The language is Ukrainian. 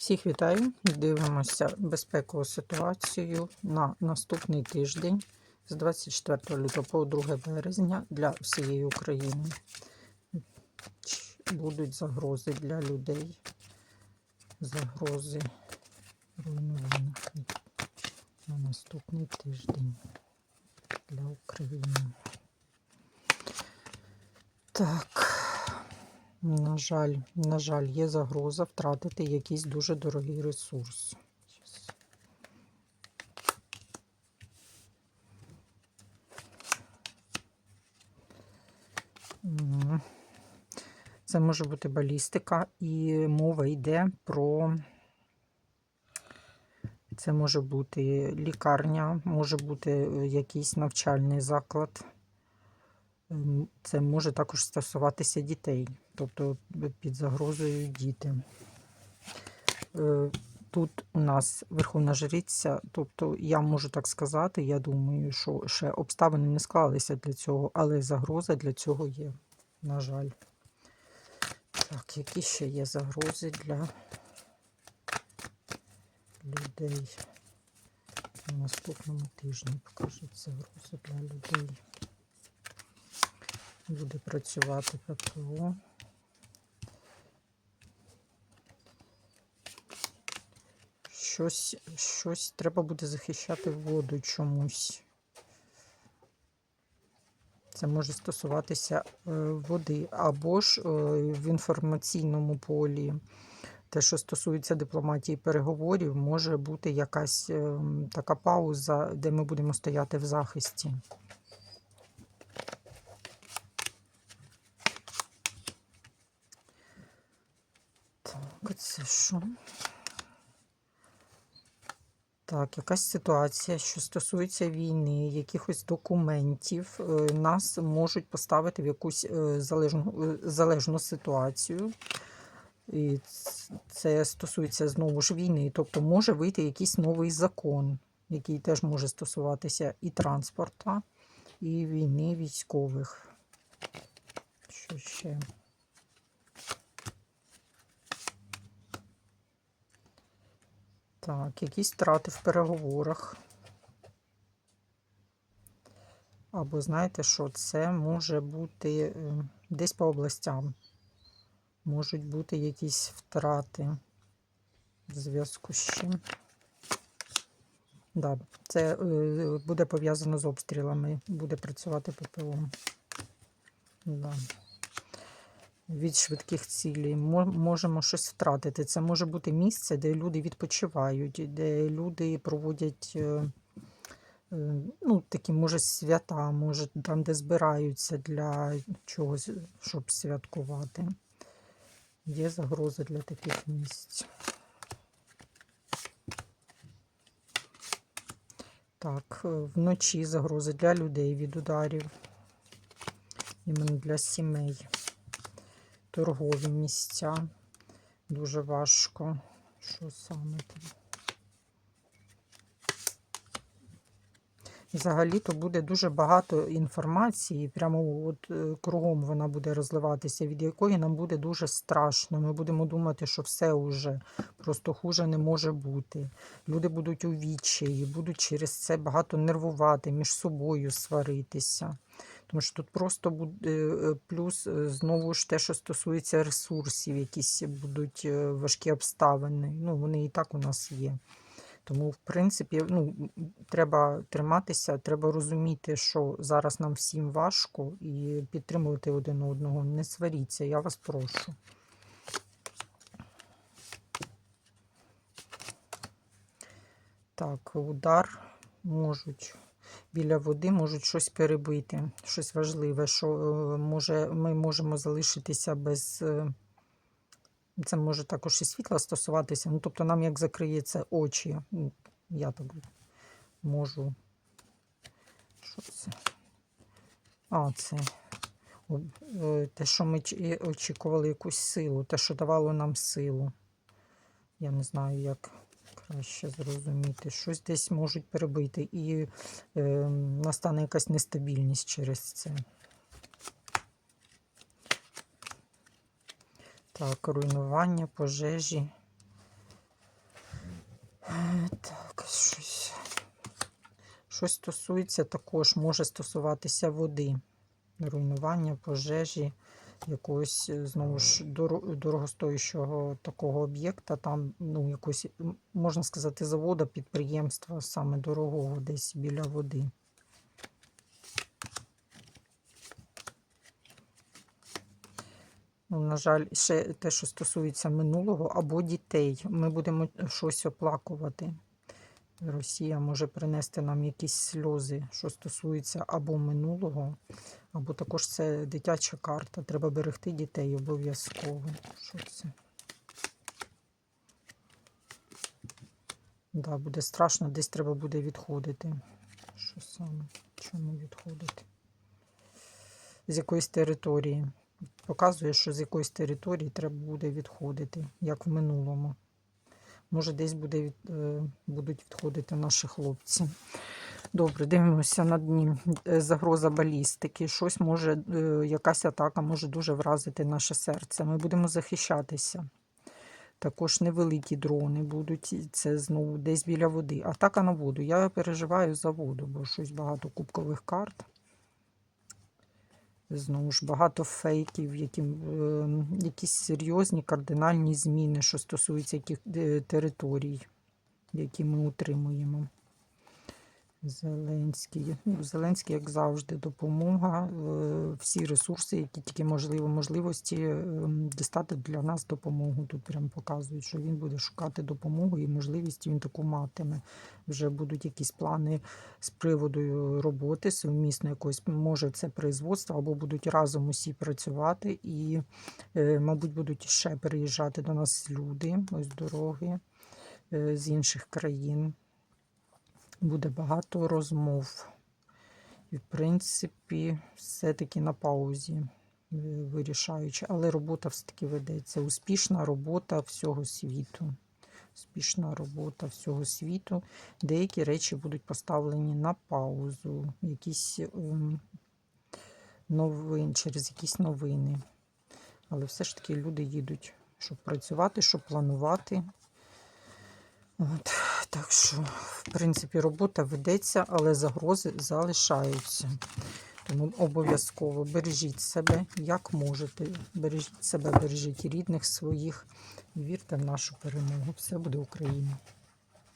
Всіх вітаю! Дивимося безпекову ситуацію на наступний тиждень з 24 лютого по 2 березня для всієї України. Будуть загрози для людей, загрози руйнування на наступний тиждень для України. Так. На жаль, на жаль, є загроза втратити якийсь дуже дорогий ресурс. Це може бути балістика, і мова йде про. Це може бути лікарня, може бути е, якийсь навчальний заклад. Це може також стосуватися дітей, тобто під загрозою діти. Е, Тут у нас Верховна Жриця, тобто я можу так сказати, я думаю, що ще обставини не склалися для цього, але загроза для цього є, на жаль. Так, які ще є загрози для людей на наступному тижні? Покажуть загрози для людей буде працювати ППО. Щось, щось треба буде захищати воду чомусь. Це може стосуватися е, води, або ж е, в інформаційному полі. Те, що стосується дипломатії переговорів, може бути якась е, така пауза, де ми будемо стояти в захисті. Так, це що? Так, якась ситуація, що стосується війни, якихось документів, е, нас можуть поставити в якусь е, залежну, е, залежну ситуацію. І це стосується знову ж війни. Тобто може вийти якийсь новий закон, який теж може стосуватися і транспорта, і війни військових. Що ще? Так, якісь втрати в переговорах. Або знаєте, що це може бути е, десь по областям. Можуть бути якісь втрати в зв'язку з чим. Да, це е, буде пов'язано з обстрілами, буде працювати ППО. Да. Від швидких цілей можемо щось втратити. Це може бути місце, де люди відпочивають, де люди проводять е, е, ну, такі, може, свята, може, там, де збираються для чогось, щоб святкувати. Є загроза для таких місць. Так, е, вночі загрози для людей від ударів, іменно для сімей торгові місця. Дуже важко. Що саме там? Взагалі-то буде дуже багато інформації, прямо от е, кругом вона буде розливатися, від якої нам буде дуже страшно. Ми будемо думати, що все вже просто хуже не може бути. Люди будуть у відчаї, будуть через це багато нервувати, між собою сваритися. Тому що тут просто буде е, плюс е, знову ж те, що стосується ресурсів, якісь будуть е, важкі обставини. Ну, вони і так у нас є. Тому, в принципі, ну, треба триматися, треба розуміти, що зараз нам всім важко, і підтримувати один одного. Не сваріться, я вас прошу. Так, удар можуть біля води можуть щось перебити, щось важливе, що е, може, ми можемо залишитися без. е, Це може також і світла стосуватися. Ну, тобто, нам як закриється очі. Я так можу. Що це? А, це е, те, що ми очікували якусь силу, те, що давало нам силу. Я не знаю, як краще зрозуміти. Щось десь можуть перебити, і е, настане якась нестабільність через це. Так, руйнування, пожежі. Так, щось. Щось стосується також, може стосуватися води, руйнування, пожежі, якогось, е, знову ж, доро- дорогостоящого такого об'єкта, там, ну, якось, можна сказати, завода, підприємства, саме дорогого, десь біля води. Ну, на жаль, ще те, що стосується минулого або дітей. Ми будемо щось оплакувати. Росія може принести нам якісь сльози, що стосується або минулого, або також це дитяча карта. Треба берегти дітей обов'язково. Що це? Да, буде страшно, десь треба буде відходити. Що саме? Чому відходити? З якоїсь території. Показує, що з якоїсь території треба буде відходити, як в минулому. Може, десь буде від, е, будуть відходити наші хлопці. Добре, дивимося на дні. Е, Загроза балістики. Щось може, е, якась атака може дуже вразити наше серце. Ми будемо захищатися. Також невеликі дрони будуть. Це знову десь біля води. Атака на воду. Я переживаю за воду, бо щось багато кубкових карт. Знову ж багато фейків, які, е, якісь серйозні кардинальні зміни, що стосуються яких е, територій, які ми утримуємо. Зеленський. Ну, Зеленський, як завжди, допомога. е, Всі ресурси, які тільки можливо, можливості е, дістати для нас допомогу. Тут прям показують, що він буде шукати допомогу і можливість він таку матиме. Вже будуть якісь плани з приводу роботи, совмісно якоїсь, може, це производство, або будуть разом усі працювати, і, е, мабуть, будуть ще переїжджати до нас люди, ось дороги з інших країн. Буде багато розмов. І, в принципі, все-таки на паузі е, вирішаючи. Але робота все-таки ведеться. Успішна робота всього світу. Успішна робота всього світу. Деякі речі будуть поставлені на паузу. Якісь ем, новин, через якісь новини. Але все ж таки люди їдуть, щоб працювати, щоб планувати. От, так що, в принципі, робота ведеться, але загрози залишаються. Тому обов'язково бережіть себе, як можете. Бережіть себе, бережіть рідних своїх. Вірте в нашу перемогу. Все буде Україна.